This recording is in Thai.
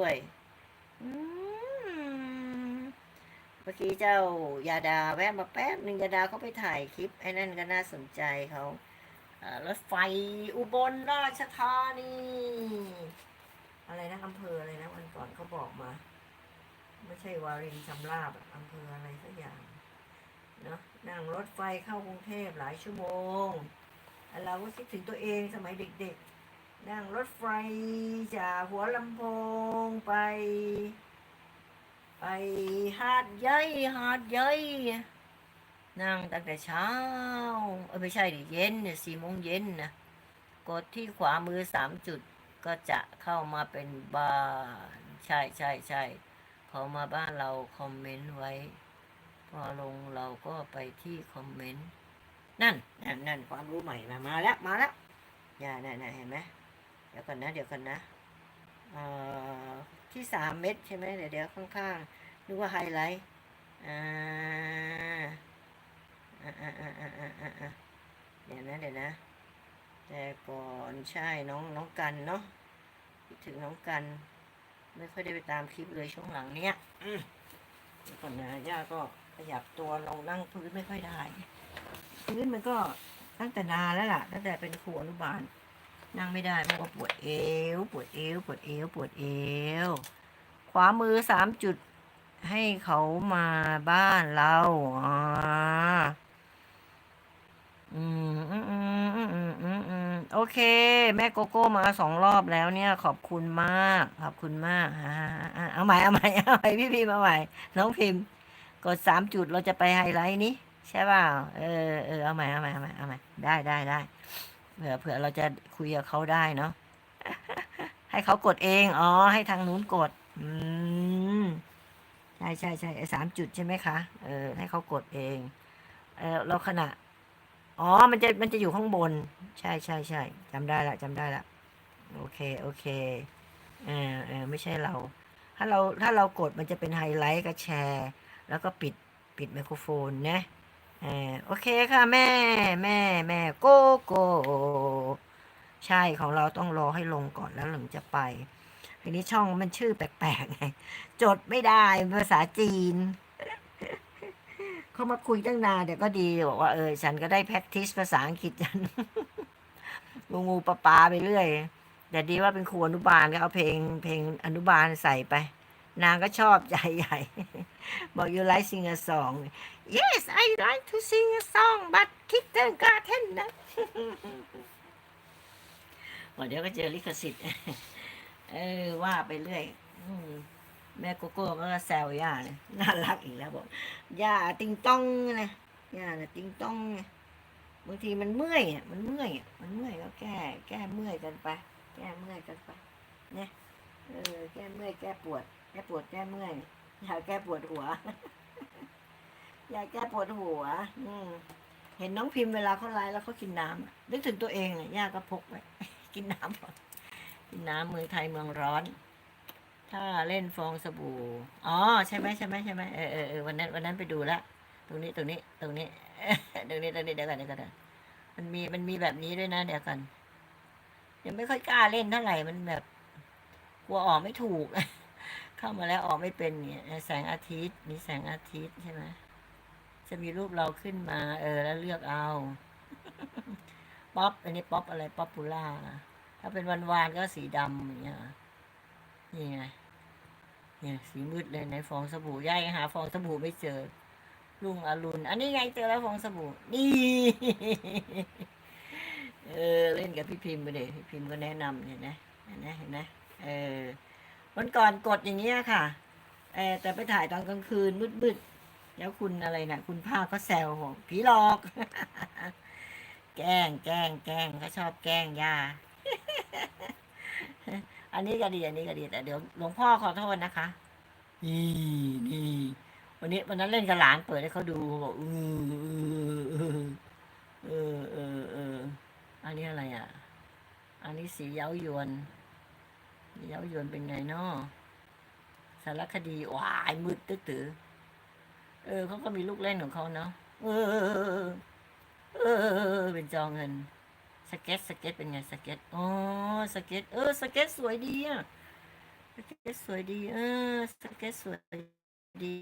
ด้วยเมื่อกี้เจ้ายาดาแวะมาแป๊บหนึ่งยาดาเขาไปถ่ายคลิปไอ้นั่นก็น่าสนใจเขารถไฟอุบลราชธานีอะไรนะอำเภออะไรนะวันก่อนเขาบอกมา ไม่ใช่วารินชำราบอำเภออะไรสักอย่างเนาะนั่งรถไฟเข้ากรุงเทพหลายชั่วโมงเราก็คิดถึงตัวเองสมัยเด็กๆ นั่งรถไฟจากหัวลำโพงไป ไปหาดใหญ่หาดใหญ่นั่งตั้งแต่เช้าเออไม่ใช่ดิเย็นเนี่ยสี่โมงเย็นนะกดที่ขวามือสามจุดก็จะเข้ามาเป็นบ้านใช่ใช่ใช่พอมาบ้านเราคอมเมนต์ไว้ พอลงเราก็ไปที่คอมเมนต์นั่นนั่นนั่นความรู้ใหม่มามาแล้วมาแล้วอย่านั่นนั่นเห็นไหม เดี๋ยวก่อนนะ เดี๋ยวก่อนนะอ่าที่สามเม็ดใช่ไหมเดี๋ยวเดี๋ยวข้างๆนึกว่าไฮไลท์อ่าอ่าอ่าอ่าอ่าอ่าเดี๋ยวนะเดี๋ยวนะ แต่ก่อนใช่น้องน้องกันเนาะถึงน้องกัน ไม่ค่อยได้ไปตามคลิปเลยช่วงหลังเนี้ยเดี๋ยวก่อนนะย่าก็ขยับตัวลงนั่งพื้นไม่ค่อยได้ พื้นมันก็ตั้งแต่นานแล้วล่ะ ตั้งแต่เป็นครูอนุบาล นั่งไม่ได้เพราะว่าปวดเอว ปวดเอว ปวดเอว ปวดเอว ขวามือสามจุดให้เขามาบ้านเราอ่าอืมอืมอืมอืมอืมอืมอืมโอเค แม่โกโก้มาสองรอบแล้วเนี่ย ขอบคุณมาก ขอบคุณมากอ่าอ่าเอาใหม่เอาใหม่เอาใหม่พี่พิมพ์เอาใหม่น้องพิมพ์ กดสามจุดเราจะไปไฮไลท์นี้ใช่เปล่าเออเออเอาใหม่เอาใหม่เอาใหม่เอาใหม่ได้ได้ได้ เผื่อเผื่อเราจะคุยกับเขาได้เนาะให้เขากดเองอ๋อให้ทางนู้นกด อืมใช่ใช่ใช่ไอ้สามจุดใช่ไหมคะเออให้เขากดเองเออเราขณะอ๋อ มันจะมันจะอยู่ข้างบน ใช่ใช่ใช่จำได้ละจำได้ละโอเคโอเคเออเออไม่ใช่เรา ถ้าเราถ้าเรากดมันจะเป็นไฮไลท์กับแชร์ แล้วก็ปิดปิดไมโครโฟนนะ โอเคค่ะแม่แม่แม่โกโก้ใช่ของเราต้องรอให้ลงก่อนแล้วถึงจะไปทีนี้ช่องมันชื่อแปลกๆไงจดไม่ได้ภาษาจีน เขามาคุยตั้งนานเดี๋ยวก็ดีบอกว่าเออฉันก็ได้ practice ภาษาอังกฤษฉันงูงูปลาปลาไปเรื่อย แต่ดีว่าเป็นครูอนุบาลก็เอาเพลงเพลงอนุบาลใส่ไป นางก็ชอบใหญ่ บอก you like sing a song yes I like to sing a song but kindergarten นะบอกเดี๋ยวก็เจอลิขสิทธิ์เออว่าไปเรื่อยแม่โกโก้ก็แซวย่าเนี่ยน่ารักอีกแล้วบอกย่าติงต้องนะย่าน่ะติงต้องไงบางทีมันเมื่อยอะมันเมื่อยอะมันเมื่อยก็แก้ แก้เมื่อยกันไป แก้เมื่อยกันไปเนี่ยเออแก้เมื่อยแก้ปวด แก้ปวดแก้เมื่อยยาแก้ปวดหัวยาแก้ปวดหัว อืมเห็นน้องพิมพ์เวลาเขาไลฟ์แล้วเขากินน้ำนึกถึงตัวเองอะย่าก็พกไว้กินน้ำก่อนกินน้ำเมืองไทยเมืองร้อน ถ้าเล่นฟองสบู่อ๋อใช่ไหมใช่ไหมใช่ไหมเออเออเออวันนั้นวันนั้นไปดูละตรงนี้ตรงนี้ตรงนี้ตรงนี้ตรงนี้เดี๋ยวก่อนเดี๋ยวก่อนมันมีมันมีแบบนี้ด้วยนะเดี๋ยวก่อนยังไม่ค่อยกล้าเล่นเท่าไหร่มันแบบกลัวออกไม่ถูก เข้ามาแล้วออกไม่เป็นเนี่ยแสงอาทิตย์มีแสงอาทิตย์ใช่ไหมจะมีรูปเราขึ้นมา เออ แล้วเลือกเอาป๊อปอันนี้ป๊อปอะไรป๊อปปูล่าถ้าเป็นวันวานก็สีดำอย่างเงี้ยนี่ไงเนี่ยสีมืดเลยในฟองสบู่ย่ายหาฟองสบู่ไม่เจอลุงอรุณอันนี้ไงเจอแล้วฟองสบู่นี่เออเล่นกับพี่พิมพ์ไปเลยพี่พิมพ์ก็แนะนำเห็นไหมเห็นไหมเห็นไหมเออ วันก่อนกดอย่างเงี้ยค่ะแต่ไปถ่ายตอนกลางคืนมืดๆแล้วคุณอะไรนะคุณภาคก็แซวบอกผีหลอก แกล้งแกล้งแกล้งเขาชอบแกล้งยาอันนี้ก็ดีอันนี้ก็ดีแต่เดี๋ยวหลวงพ่อขอโทษนะคะนี่นี่วันนี้วันนั้นเล่นกับหลานเปิดให้เขาดูบอกอือเออเออเออเอออันนี้อะไรอะ อันนี้สีเย้ายวน เย้ายวนเป็นไงเนาะสารคดีวายมืดตื้อตื้อเออเขาก็มีลูกเล่นของเขาเนาะเออ เออ เป็นจองเงิน สเก็ตสเก็ตเป็นไงสเก็ตอ๋อสเก็ตเออสเก็ตสวยดีอะสเก็ตสวยดี เออ สเก็ตสวยดี